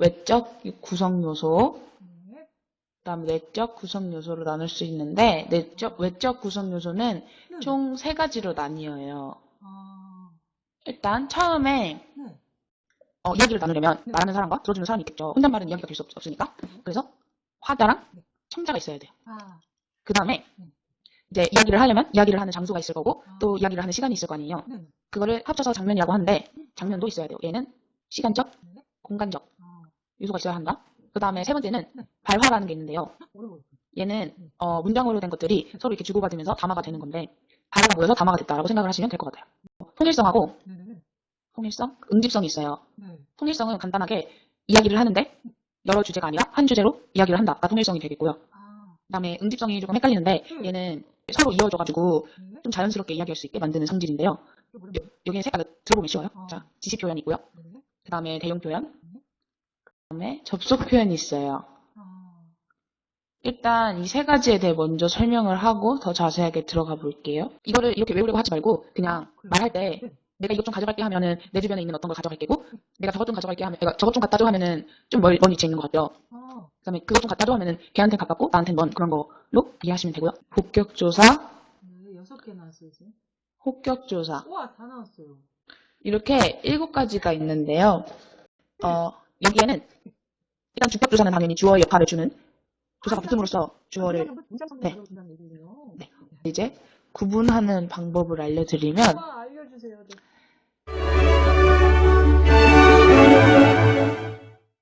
외적 구성 요소, 네. 그다음 내적 구성 요소로 나눌 수 있는데 내적 외적 구성 요소는 네. 총세 가지로 나뉘어요. 아, 일단 처음에 네. 어, 이야기를 나누려면 네. 말하는 사람과 들어주는 사람이 있겠죠. 혼잣말은 이야기가 될 수 없 으니까. 그래서 화자랑 네. 청자가 있어야 돼요. 아, 그 다음에 네. 이제 이야기를 하려면 이야기를 하는 장소가 있을 거고 아. 또 이야기를 하는 시간이 있을 거 아니에요. 네. 그거를 합쳐서 장면이라고 하는데 장면도 있어야 돼요. 얘는 시간적, 네. 공간적 아, 요소가 있어야 한다. 그 다음에 세 번째는 네. 발화라는 게 있는데요. 얘는 네. 어, 문장으로 된 것들이 서로 이렇게 주고받으면서 담화가 되는 건데 발화가 모여서 담화가 됐다라고 생각을 하시면 될 것 같아요. 통일성하고. 통일성, 응집성이 있어요. 네. 통일성은 간단하게 이야기를 하는데 여러 주제가 아니라 한 주제로 이야기를 한다가 통일성이 되겠고요. 아, 그다음에 응집성이 조금 헷갈리는데 음. 얘는 서로 이어져가지고 네. 좀 자연스럽게 이야기할 수 있게 만드는 성질인데요. 여기에 세 가지 들어보면 쉬워요. 어. 자, 지시 표현이 있고요. 뭐래? 그다음에 대용 표현, 네. 그 다음에 접속 표현이 있어요. 아, 일단 이 세 가지에 대해 먼저 설명을 하고 더 자세하게 들어가 볼게요. 이거를 이렇게 외우려고 하지 말고 그냥 그래요? 말할 때 네. 내가 이것 좀 가져갈게 하면은 내 주변에 있는 어떤 걸 가져갈 게고 내가 저것 좀 가져갈게 하면 내가 저것 좀 갖다 줘 하면은 좀 멀, 먼 위치에 있는 것 같죠. 아, 그다음에 그것 좀 갖다 줘 하면은 걔한테 가깝고 나한테는 먼 그런 걸로 이해하시면 되고요. 복격 조사, 네, 여섯 개 나왔어요, 지금. 혹격 조사 우와, 다 나왔어요. 이렇게 일곱 가지가 있는데요. 어, 여기에는 일단 주격 조사는 당연히 주어의 역할을 주는 조사가 붙음으로써 주어를 성분 네. 네. 이제 구분하는 방법을 알려드리면 와, 알려주세요. 네.